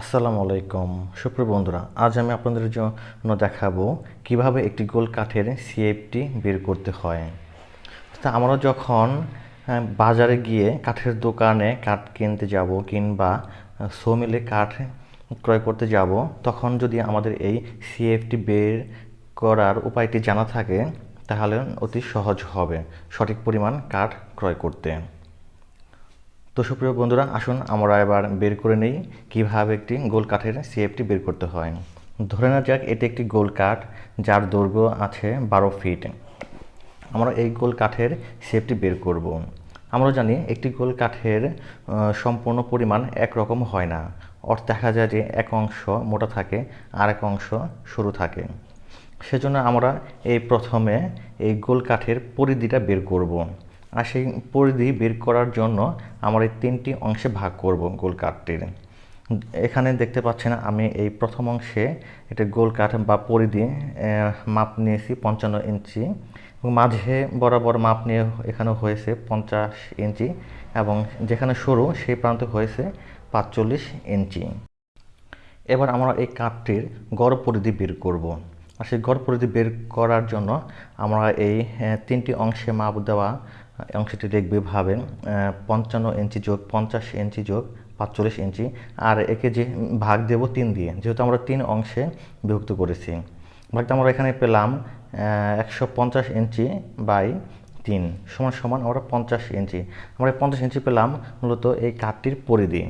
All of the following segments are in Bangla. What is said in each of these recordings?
আসসালামু আলাইকুম। সুপ্রিয় বন্ধুরা, আজ আমি আপনাদের জন্য দেখাবো কীভাবে একটি গোল কাঠের সিএফটি বের করতে হয়। তা আমরা যখন বাজারে গিয়ে কাঠের দোকানে কাঠ কিনতে যাব কিংবা সোমিলে কাঠ ক্রয় করতে যাব, তখন যদি আমাদের এই সিএফটি বের করার উপায়টি জানা থাকে, তাহলে অতি সহজ হবে সঠিক পরিমাণ কাঠ ক্রয় করতে। তো সুপ্রিয় বন্ধুরা, আসুন আমরা এবার বের করে নেই কীভাবে একটি গোল কাঠের সিএফটি বের করতে হয়। ধরে নেওয়া যাক, এটি একটি গোল কাঠ যার দৈর্ঘ্য আছে বারো ফিট। আমরা এই গোল কাঠের সিএফটি বের করব। আমরা জানি একটি গোল কাঠের সম্পূর্ণ পরিমাণ একরকম হয় না। অর্থ দেখা যায় যে এক অংশ মোটা থাকে আর এক অংশ সরু থাকে। সেজন্য আমরা এই প্রথমে এই গোল কাঠের পরিধিটা বের করব। সেই পরিধি বের করার জন্য আমার এই তিনটি অংশে ভাগ করব গোল কাঠটির এখানে দেখতে পাচ্ছেন আমি এই প্রথম অংশে এটা গোল কাঠ বা পরিধি মাপ নিয়েছি পঞ্চান্ন ইঞ্চি মাঝে বরাবর মাপ নিয়ে এখানে হয়েছে পঞ্চাশ ইঞ্চি এবং যেখানে সরু সেই প্রান্তে হয়েছে পাঁচচল্লিশ ইঞ্চি। এবার আমরা এই কাঠটির গড় পরিধি বের করব। আর সেই গড় পরিধি বের করার জন্য আমরা এই তিনটি অংশে মাপ দেওয়া অংশটি লিখবে ভাবে পঞ্চান্ন ইঞ্চি যোগ, পঞ্চাশ ইঞ্চি যোগ পাঁচচল্লিশ ইঞ্চি, আর একে যে ভাগ দেব তিন দিয়ে, যেহেতু আমরা তিন অংশে বিভক্ত করেছি। ভাগটা আমরা এখানে পেলাম একশো পঞ্চাশ ইঞ্চি বাই তিন, সমান সমান আমরা পঞ্চাশ ইঞ্চি। আমরা পঞ্চাশ ইঞ্চি পেলাম মূলত এই কাঠটির পরিধি।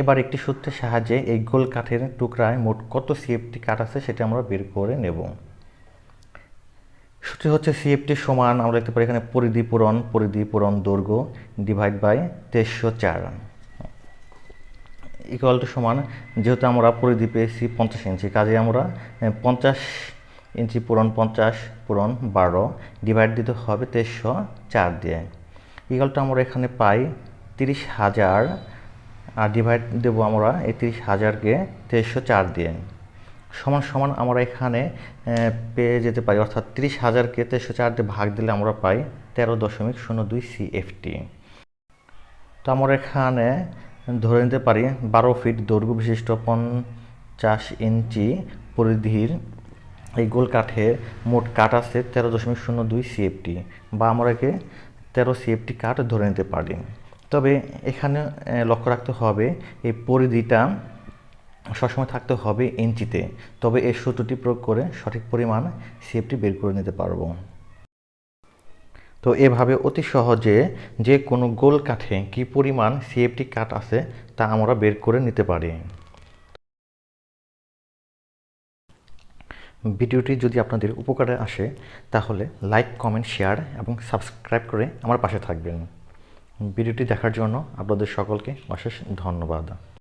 এবার একটি সূত্রের সাহায্যে এই গোল কাঠের টুকরায় মোট কত সিএফটি কাঠ আছে সেটা আমরা বের করে নেব। সূত্র হচ্ছে সিএফটি সমান, আমরা দেখতে পারি এখানে পরিধি পূরণ পরিধি পূরণ দৈর্ঘ্য ডিভাইড বাই তেইশশো চার। ইকুয়াল টু সমান, যেহেতু আমরা পরিধি পেয়েছি পঞ্চাশ ইঞ্চি কাজে আমরা পঞ্চাশ ইঞ্চি পূরণ, পঞ্চাশ পূরণ বারো ডিভাইড দিতে হবে তেইশশো চার দিয়ে। ইকুয়াল টু আমরা এখানে পাই তিরিশ হাজার, আর ডিভাইড দেবো আমরা এই তিরিশ হাজারকে তেইশশো চার দিয়ে। সমান সমান আমরা এখানে পেয়ে যেতে পারি। অর্থাৎ তিরিশ হাজারকে তেইশশো চার দিয়ে ভাগ দিলে আমরা পাই তেরো দশমিক শূন্য দুই সিএফটি তো আমরা এখানে ধরে নিতে পারি, বারো ফিট দৈর্ঘ্য বিশিষ্ট পঞ্চাশ ইঞ্চি পরিধির এই গোল কাঠে মোট কাঠ আছে তেরো দশমিক শূন্য দুই সিএফটি বা আমরা একে তেরো সিএফটি কাঠ ধরে নিতে পারি। তবে এখানে লক্ষ্য রাখতে হবে, এই পরিধিটা সবসময় থাকতে হবে ইঞ্চিতে, তবে এই সূত্রটি প্রয়োগ করে সঠিক পরিমাণ সিএফটি বের করে নিতে পারব। তো এভাবে অতি সহজে যে কোনো গোল কাঠে কি পরিমাণ সিএফটি কাঠ আছে তা আমরা বের করে নিতে পারি। ভিডিওটি যদি আপনাদের উপকারে আসে, তাহলে লাইক কমেন্ট শেয়ার এবং সাবস্ক্রাইব করে আমার পাশে থাকবেন। ভিডিওটি দেখার জন্য আপনাদের সকলকে অশেষ ধন্যবাদ।